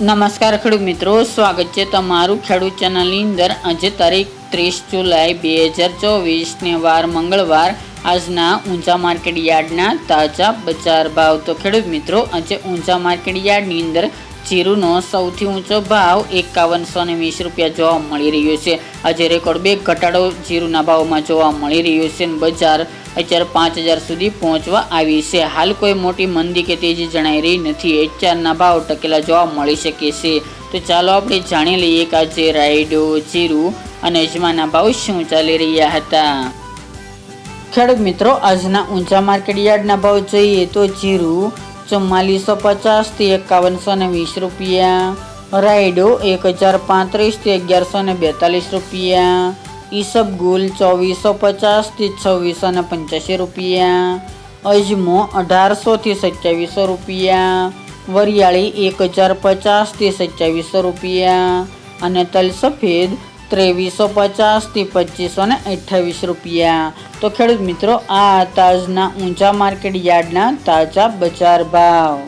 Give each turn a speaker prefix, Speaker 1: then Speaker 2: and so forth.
Speaker 1: નમસ્કાર ખેડૂત મિત્રો, સ્વાગત છે તમારું ખેડૂત ચેનલની અંદર. આજે તારીખ ત્રીસ જુલાઈ બે હજાર ચોવીસને વાર મંગળવાર. આજના ઊંચા માર્કેટ યાર્ડના તાજા બજાર ભાવ. તો ખેડૂત મિત્રો, આજે ઊંચા માર્કેટ યાર્ડની અંદર જીરુનો સૌથી ઊંચો ભાવ એકાવનસો ને વીસ રૂપિયા જોવા મળી રહ્યો છે. આજે રેકોર્ડ બે ઘટાડો જીરુના ભાવમાં જોવા મળી રહ્યો છે બજાર અત્યારે પાંચ હજાર સુધી પહોંચવા આવી છે. હાલ કોઈ મોટી મંદી કે તેજી જણાઈ રહી નથી. એચઆરના ભાવ ટકેલા જોવા મળી શકે છે. તો ચાલો આપણે જાણી લઈએ કે આજે રાયડો, જીરું અને અજમાના ભાવ શું ચાલી રહ્યા હતા. ખેડૂત મિત્રો, આજના ઊંચા માર્કેટ યાર્ડના ભાવ જોઈએ તો જીરું ચુમ્માલીસો પચાસથી એકાવનસો ને વીસ રૂપિયા, રાયડો એક હજાર પાંત્રીસથી અગિયારસો ને બેતાલીસ રૂપિયા ઈસબગુલ ચોવીસો પચાસથી છવ્વીસો ને પંચ્યાસી રૂપિયા. અજમો અઢારસોથી સત્યાવીસો રૂપિયા. વરિયાળી એક હજાર પચાસથી સત્યાવીસો રૂપિયા. અને તલ સફેદ ત્રેવીસો પચાસથી પચીસો ને અઠ્ઠાવીસ રૂપિયા. તો ખેડૂત મિત્રો, આ તાજના ઊંચા માર્કેટ યાર્ડના તાજા બજાર ભાવ.